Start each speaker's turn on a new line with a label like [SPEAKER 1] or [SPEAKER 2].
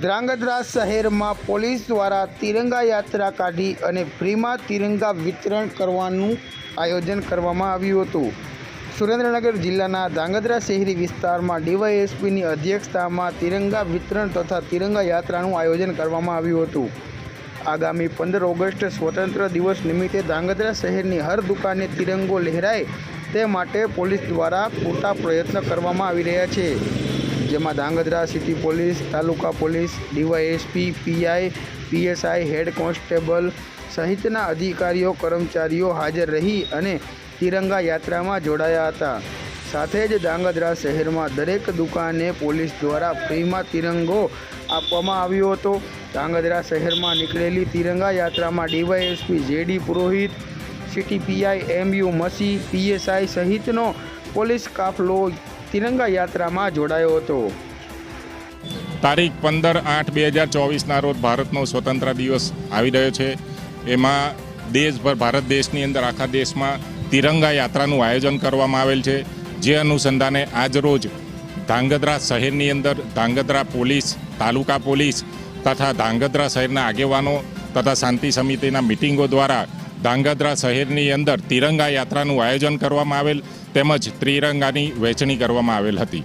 [SPEAKER 1] ધ્રાંગધ્રા શહેરમાં પોલીસ દ્વારા તિરંગા યાત્રા કાઢી અને ફ્રીમાં તિરંગા વિતરણ કરવાનું આયોજન કરવામાં આવ્યું હતું. સુરેન્દ્રનગર જિલ્લાના ધ્રાંગધ્રા શહેરી વિસ્તારમાં ડીવાયએસપીની અધ્યક્ષતામાં તિરંગા વિતરણ તથા તિરંગા યાત્રાનું આયોજન કરવામાં આવ્યું હતું. આગામી પંદર ઓગસ્ટ સ્વતંત્ર દિવસ નિમિત્તે ધ્રાંગધ્રા શહેરની હર દુકાને તિરંગો લહેરાય તે માટે પોલીસ દ્વારા પૂરતા પ્રયત્ન કરવામાં આવી રહ્યા છે. જેમાં Dhrangadhra city police, taluka police, DYSP, PI, PSI, head constable સહિતના અધિકારીઓ, કર્મચારીઓ હાજર રહી અને તિરંગા યાત્રામાં જોડાયા હતા. સાથે જ ધાંગધ્રા શહેરમાં દરેક દુકાને પોલીસ દ્વારા ફ્રીમાં તિરંગો આપવામાં આવ્યો હતો. ધાંગધ્રા શહેરમાં નીકળેલી તિરંગા યાત્રામાં DYSP JD Purohit, city PI MU Masi, PSI સહિતનો પોલીસ કાફલો તિરંગા યાત્રામાં જોડાયો હતો.
[SPEAKER 2] તારીખ પંદર આઠ બે હજાર ચોવીસના રોજ ભારતનો સ્વતંત્ર દિવસ આવી રહ્યો છે. એમાં દેશભર, ભારત દેશની અંદર, આખા દેશમાં તિરંગા યાત્રાનું આયોજન કરવામાં આવેલ છે. જે અનુસંધાને આજરોજ ધાંગધ્રા શહેરની અંદર ધાંગધ્રા પોલીસ, તાલુકા પોલીસ તથા ધાંગધ્રા શહેરના આગેવાનો તથા શાંતિ સમિતિના મિટિંગો દ્વારા ધાંગધ્રા શહેરની અંદર તિરંગા યાત્રાનું આયોજન કરવામાં આવેલ તેમજ ત્રિરંગાની વહેંચણી કરવામાં આવેલ હતી.